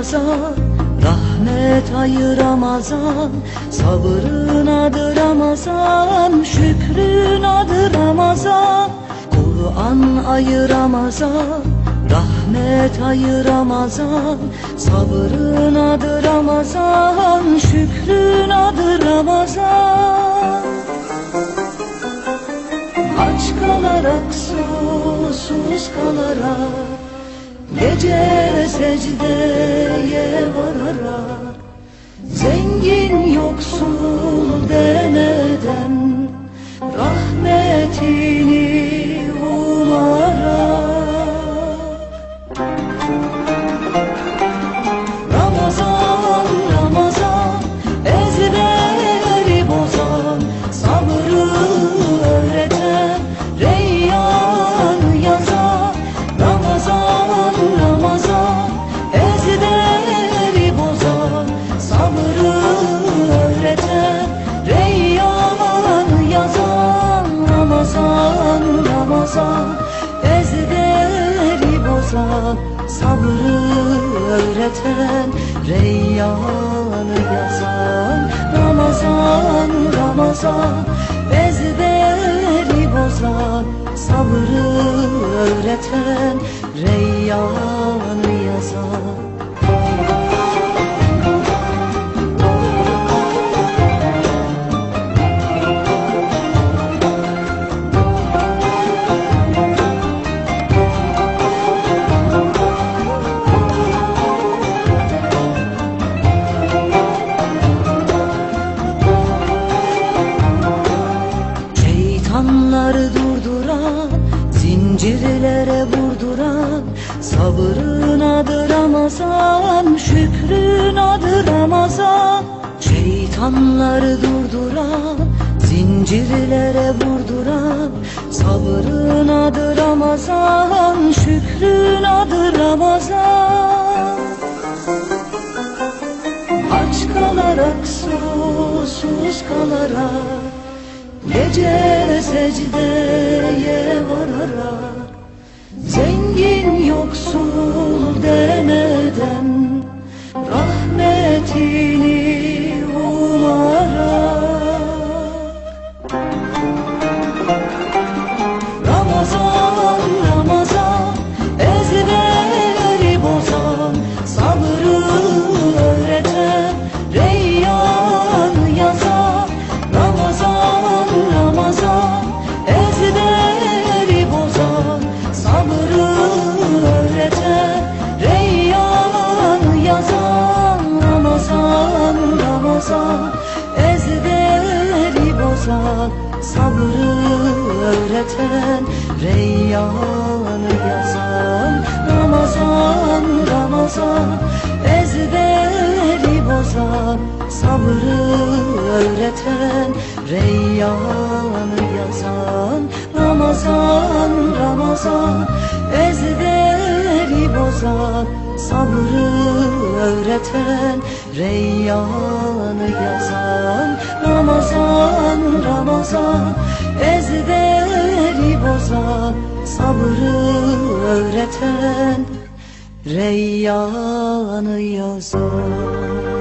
Ramazan Rahmet ayı Ramazan Sabrın adı Ramazan Şükrün adı Ramazan Kur'an ayı Ramazan Rahmet ayı Ramazan Sabrın adı Ramazan Şükrün adı Ramazan Aç kalarak susuz kalarak Gece secdeye vararak Zengin yoksul Bozan Sabrı öğreten Reyyanı yazan Ramazan, Ramazan Ezberi bozan Sabrı öğreten Reyyanı Ramazan, şükrün adı Ramazan. Şeytanları durduran, zincirlere vurduran. Sabrın adı Ramazan, şükrün adı Ramazan. Aç kalarak susuz kalarak. Gece secdeye vararak. Zengin yoksul demeden öğreten Reyyanı yazan Ramazan, Ramazan Ezberi bozan Sabrı öğreten Reyyanı yazan Ramazan, Ramazan Ezberi bozan Sabrı öğreten Reyyanı yazan Ramazan, Ramazan Ezberi bozan Sabrı öğreten Reyyanı yazan